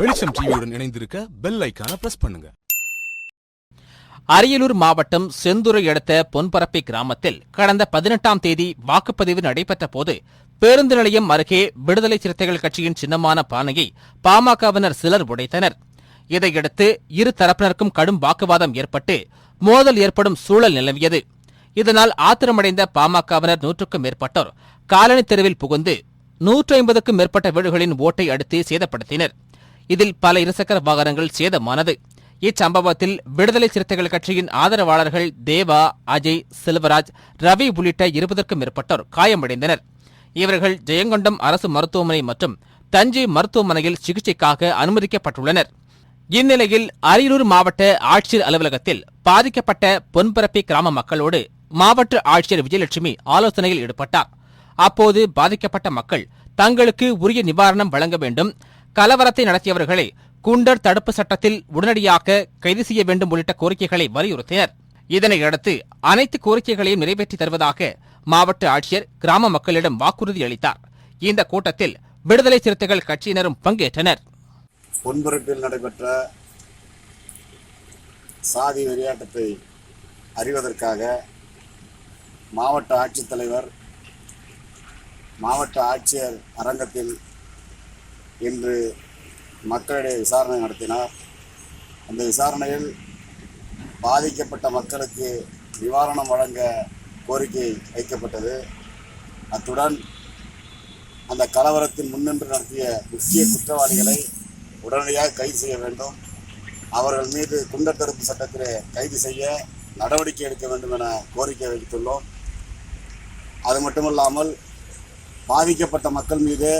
வெளிச்சம் டிவியுடன் இணைந்திருக்க பெல் ஐக்கான பிரஸ் பண்ணுங்க. அரியலூர் மாவட்டம் செந்துரை அடுத்த பொன்பரப்பி கிராமத்தில் கடந்த பதினெட்டாம் தேதி வாக்குப்பதிவு நடைபெற்ற போது பேருந்து நிலையம் அருகே விடுதலை சிறுத்தைகள் கட்சியின் சின்னமான பானையை பாமகவினர் சிலர் உடைத்தனர். இதையடுத்து இரு தரப்பினருக்கும் கடும் வாக்குவாதம் ஏற்பட்டு மோதல் ஏற்படும் சூழல் நிலவியது. இதனால் ஆத்திரமடைந்த பாமகவினர் நூற்றுக்கும் மேற்பட்டோர் காலனி தெருவில் புகுந்து நூற்றி ஐம்பதுக்கும் மேற்பட்ட வீடுகளின் ஓட்டை அடுத்து சேதப்படுத்தினர். இதில் பல இருசக்கர வாகனங்கள் சேதமானது. இச்சம்பவத்தில் விடுதலை சிறுத்தைகள் கட்சியின் ஆதரவாளர்கள் தேவா அஜய் செல்வராஜ் ரவி உள்ளிட்ட இருபதற்கும் மேற்பட்டோர் காயமடைந்தனர். இவர்கள் ஜெயங்கொண்டம் அரசு மருத்துவமனை மற்றும் தஞ்சை மருத்துவமனையில் சிகிச்சைக்காக அனுமதிக்கப்பட்டுள்ளனர். இந்நிலையில் அரியலூர் மாவட்ட ஆட்சியர் அலுவலகத்தில் பாதிக்கப்பட்ட பொன்பரப்பி கிராம மக்களோடு மாவட்ட ஆட்சியர் விஜயலட்சுமி ஆலோசனையில் ஈடுபட்டார். அப்போது பாதிக்கப்பட்ட மக்கள் தங்களுக்கு உரிய நிவாரணம் வழங்க வேண்டும் கலவரத்தை நடத்தியவர்களை குண்டர் தடுப்பு சட்டத்தில் உடனடியாக கைது செய்ய வேண்டும் உள்ளிட்ட கோரிக்கைகளை வலியுறுத்தினர். இதனையடுத்து அனைத்து கோரிக்கைகளையும் நிறைவேற்றி தருவதாக மாவட்ட ஆட்சியர் கிராம மக்களிடம் வாக்குறுதி அளித்தார். இந்த கூட்டத்தில் விடுதலை சிறுத்தைகள் கட்சியினரும் பங்கேற்றனர். பொன்பரப்பில் நடைபெற்ற சாதி வெறியாட்டத்தை அறிவதற்காக மாவட்ட ஆட்சித்தலைவர் மாவட்ட ஆட்சியர் அரங்கத்தில் இன்று மக்களிடையே விசாரணை நடத்தினார். அந்த விசாரணையில் பாதிக்கப்பட்ட மக்களுக்கு நிவாரணம் வழங்க கோரிக்கை வைக்கப்பட்டது. அத்துடன் அந்த கலவரத்தில் முன்னின்று நடத்திய முக்கிய குற்றவாளிகளை உடனடியாக கைது செய்ய வேண்டும். அவர்கள் மீது குண்டர் தடுப்பு சட்டத்திலே கைது செய்ய நடவடிக்கை எடுக்க வேண்டும் என கோரிக்கை வைத்துள்ளோம். அது மட்டுமல்லாமல் பாதிக்கப்பட்ட மக்கள் மீது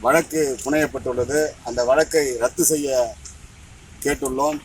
வழக்கு புனையப்பட்டுள்ளது. அந்த வழக்கை ரத்து செய்ய கேட்டுள்ளோம்.